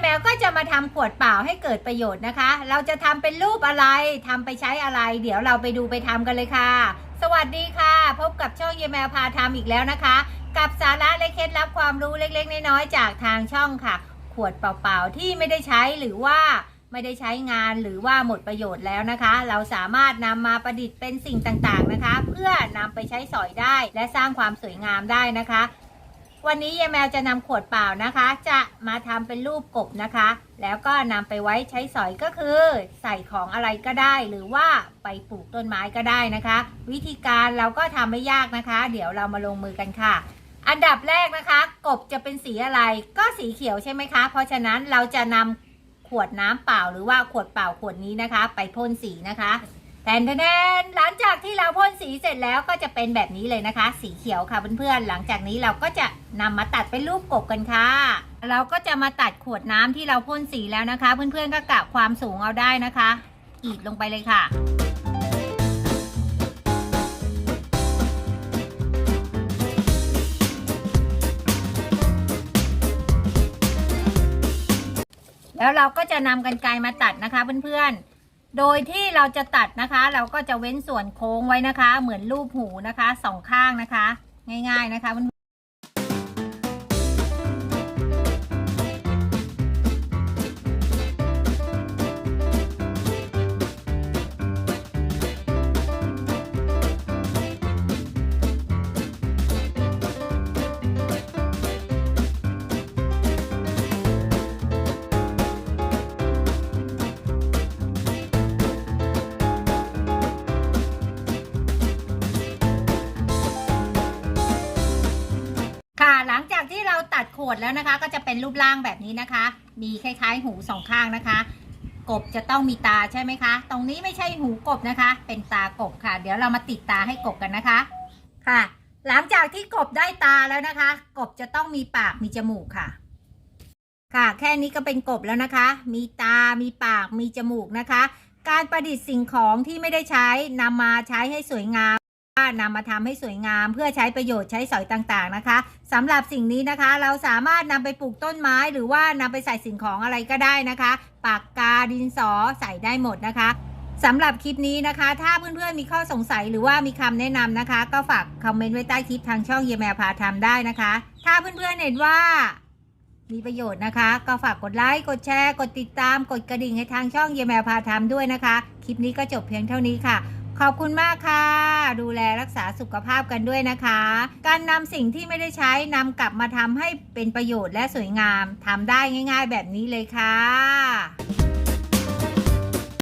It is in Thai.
แมวก็จะมาทำขวดเปล่าให้เกิดประโยชน์นะคะ เราจะทำเป็นรูปอะไรทำไปใช้อะไร เดี๋ยวเราไปดูไปทำกันเลยค่ะ สวัสดีค่ะ พบกับช่องเยแมวพาทำอีกแล้วนะคะ กับสาระและเคล็ดลับความรู้เล็กๆน้อยๆจากทางช่องค่ะ ขวดเปล่าๆที่ไม่ได้ใช้หรือว่าไม่ได้ใช้งานหรือว่าหมดประโยชน์แล้วนะคะ เราสามารถนำมาประดิษฐ์เป็นสิ่งต่างๆนะคะ เพื่อนำไปใช้สอยได้และสร้างความสวยงามได้นะคะ วันนี้ยายแมวจะนำขวดเปล่านะคะ จะมาทำเป็นรูปกบนะคะ แล้วก็นำไปไว้ใช้สอยก็คือ ใส่ของอะไรก็ได้ หรือว่าไปปลูกต้นไม้ก็ได้นะคะ วิธีการเราก็ทำไม่ยากนะคะ เดี๋ยวเรามาลงมือกันค่ะ อันดับแรกนะคะ กบจะเป็นสีอะไรก็สีเขียวใช่ไหมคะ เพราะฉะนั้นเราจะนำขวดน้ำเปล่าหรือว่าขวดเปล่าขวดนี้นะคะ ไปพ่นสีนะคะ แทนแทนหลังจากที่เราพ่นสีเสร็จแล้วก็จะเป็นแบบนี้เลยนะคะ สีเขียวค่ะเพื่อนๆหลังจากนี้เราก็จะนำมาตัดเป็นรูปกบกันค่ะ เราก็จะมาตัดขวดน้ำที่เราพ่นสีแล้วนะคะ เพื่อนๆก็กะความสูงเอาได้นะคะกรีดลงไปเลยค่ะแล้วเราก็จะนำกันไกรมาตัดนะคะเพื่อนๆ โดยที่เราจะตัดนะคะ เราก็จะเว้นส่วนโค้งไว้นะคะ เหมือนรูปหูนะคะสองข้างนะคะ ง่าย ๆ นะคะ ตัดขวดแล้วนะคะ ก็จะเป็นรูปร่างแบบนี้นะคะ มีคล้ายๆ หูสองข้างนะคะ กบจะต้องมีตาใช่ไหมคะ ตรงนี้ไม่ใช่หูกบนะคะ เป็นตากบค่ะ เดี๋ยวเรามาติดตาให้กบกันนะคะ ค่ะ หลังจากที่กบได้ตาแล้วนะคะ กบจะต้องมีปากมีจมูกค่ะ ค่ะแค่นี้ก็เป็นกบแล้วนะคะ มีตา มีปาก มีจมูกนะคะ การประดิษฐ์สิ่งของที่ไม่ได้ใช้นำมาใช้ให้สวยงาม นำมาทำให้สวยงามเพื่อใช้ประโยชน์ใช้สอยต่างๆนะคะสำหรับสิ่งนี้นะคะ เราสามารถนำไปปลูกต้นไม้หรือว่านำไปใส่สิ่งของอะไรก็ได้นะคะปากกาดินสอใส่ได้หมดนะคะสำหรับคลิปนี้นะคะ ถ้าเพื่อนๆมีข้อสงสัยหรือว่ามีคำแนะนำนะคะ ก็ฝากคอมเมนต์ไว้ใต้คลิปทางช่องเยแมพาทำได้นะคะ ถ้าเพื่อนๆเห็นว่ามีประโยชน์นะคะ ก็ฝากกดไลค์ กดแชร์ กดติดตาม กดกระดิ่งให้ทางช่องเยแมพาทำด้วยนะคะ คลิปนี้ก็จบเพียงเท่านี้ค่ะ ขอบคุณมากค่ะ ดูแลรักษาสุขภาพกันด้วยนะคะ การนำสิ่งที่ไม่ได้ใช้นำกลับมาทำให้เป็นประโยชน์และสวยงามทำได้ง่าย ๆ แบบนี้เลยค่ะ